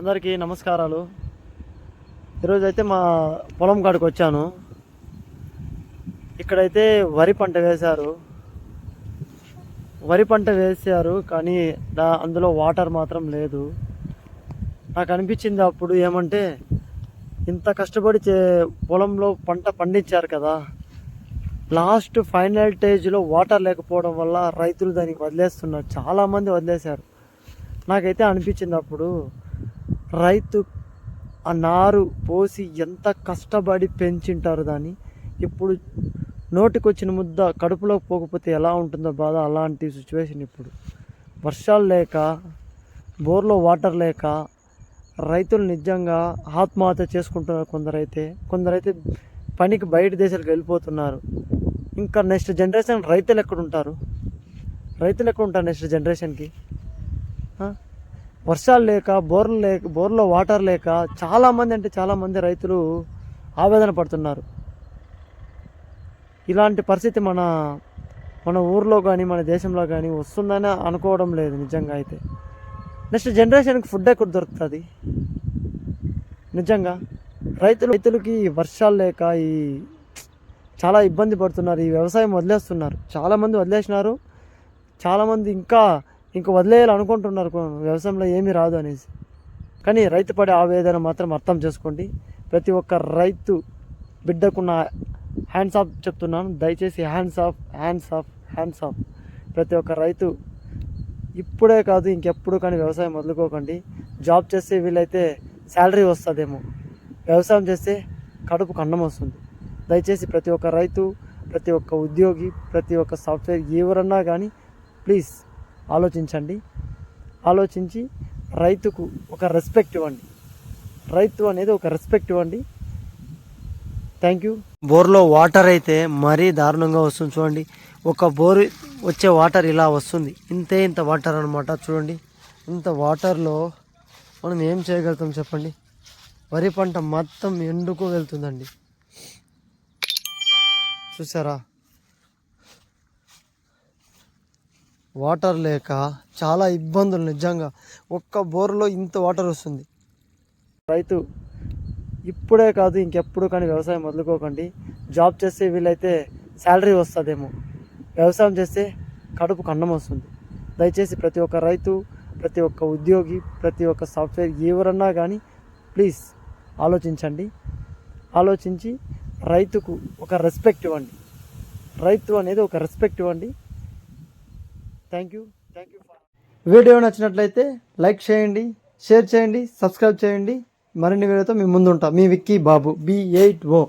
అందరికీ నమస్కారాలు. ఈరోజు అయితే మా పొలం కాడికి వచ్చాను. ఇక్కడైతే వరి పంట వేశారు. వరి పంట వేశారు కానీ దా అందులో వాటర్ మాత్రం లేదు. నాకు అనిపించింది అప్పుడు ఏమంటే ఇంత కష్టపడి చే పొలంలో పంట పండించారు కదా. లాస్ట్ ఫైనల్ స్టేజ్లో వాటర్ లేకపోవడం వల్ల రైతులు దానికి వదిలేస్తున్నారు. చాలామంది వదిలేశారు. నాకైతే అనిపించింది అప్పుడు రైతు ఆ నారు పోసి ఎంత కష్టపడి పెంచింటారు దాన్ని? ఇప్పుడు నోటికొచ్చిన ముద్ద కడుపులోకి పోకపోతే ఎలా ఉంటుందో బాధ అలాంటి సిచ్యువేషన్ ఇప్పుడు. వర్షాలు లేక బోర్లో వాటర్ లేక రైతులు నిజంగా ఆత్మహత్య చేసుకుంటున్నారు కొందరైతే. కొందరైతే పనికి బయట దేశాలకు వెళ్ళిపోతున్నారు. ఇంకా నెక్స్ట్ జనరేషన్ రైతులు ఎక్కడ ఉంటారు? రైతులు ఎక్కడుంటారు నెక్స్ట్ జనరేషన్కి వర్షాలు లేక బోర్లు లేక బోర్లో వాటర్ లేక చాలామంది అంటే చాలామంది రైతులు ఆవేదన పడుతున్నారు. ఇలాంటి పరిస్థితి మన మన ఊర్లో కానీ మన దేశంలో కానీ వస్తుందని అనుకోవడం లేదు నిజంగా అయితే. నెక్స్ట్ జనరేషన్కి ఫుడ్ ఎక్కడ దొరుకుతుంది? నిజంగా రైతులు రైతులకి వర్షాలు లేక ఈ చాలా ఇబ్బంది పడుతున్నారు. ఈ వ్యవసాయం వదిలేస్తున్నారు. చాలామంది వదిలేసినారు. చాలామంది ఇంకా ఇంకా వదిలేయాలనుకుంటున్నారు అనుకుంటున్నారు వ్యవసాయంలో ఏమీ రాదు అనేసి. కానీ రైతు పడే ఆవేదన మాత్రం అర్థం చేసుకోండి. ప్రతి ఒక్క రైతు బిడ్డకున్న హ్యాండ్స్ ఆఫ్ చెప్తున్నాను. దయచేసి hands off hands off hands off ప్రతి ఒక్క రైతు ఇప్పుడే కాదు ఇంకెప్పుడు కానీ వ్యవసాయం వదులుకోకండి. జాబ్ చేస్తే వీళ్ళైతే శాలరీ వస్తుందేమో. వ్యవసాయం చేస్తే కడుపుకు అన్నం వస్తుంది. దయచేసి ప్రతి ఒక్క రైతు ప్రతి ఒక్క ఉద్యోగి ప్రతి ఒక్క సాఫ్ట్వేర్ ఎవరన్నా కానీ ప్లీజ్ ఆలోచించండి. ఆలోచించి రైతుకు ఒక రెస్పెక్ట్ ఇవ్వండి. రైతు అనేది ఒక రెస్పెక్ట్ ఇవ్వండి. థ్యాంక్ యూ బోర్లో వాటర్ అయితే మరీ దారుణంగా వస్తుంది చూడండి. ఒక బోరు వచ్చే వాటర్ ఇలా వస్తుంది. ఇంతే ఇంత వాటర్ అనమాట చూడండి. ఇంత వాటర్లో మనం ఏం చేయగలుగుతాం చెప్పండి? వరి పంట మొత్తం ఎండుకు వెళ్తుందండి? చూసారా? వాటర్ లేక చాలా ఇబ్బందులు నిజంగా. ఒక్క బోర్లో ఇంత వాటర్ వస్తుంది. రైతు ఇప్పుడే కాదు ఇంకెప్పుడు కానీ వ్యవసాయం వదులుకోకండి. జాబ్ చేస్తే వీళ్ళైతే శాలరీ వస్తుందేమో. వ్యవసాయం చేస్తే కడుపు కన్నం వస్తుంది. దయచేసి ప్రతి ఒక్క రైతు ప్రతి ఒక్క ఉద్యోగి ప్రతి ఒక్క సాఫ్ట్వేర్ ఎవరన్నా కానీ ప్లీజ్ ఆలోచించండి. ఆలోచించి రైతుకు ఒక రెస్పెక్ట్ ఇవ్వండి. రైతు అనేది ఒక రెస్పెక్ట్ ఇవ్వండి. Thank you. Thank you video నచ్చినట్లయితే లైక్ చేయండి షేర్ చేయండి సబ్స్క్రైబ్ చేయండి. మరిన్ని వీడియోతో మీ ముందుంటా. మీ Vicky Babu. B eight O.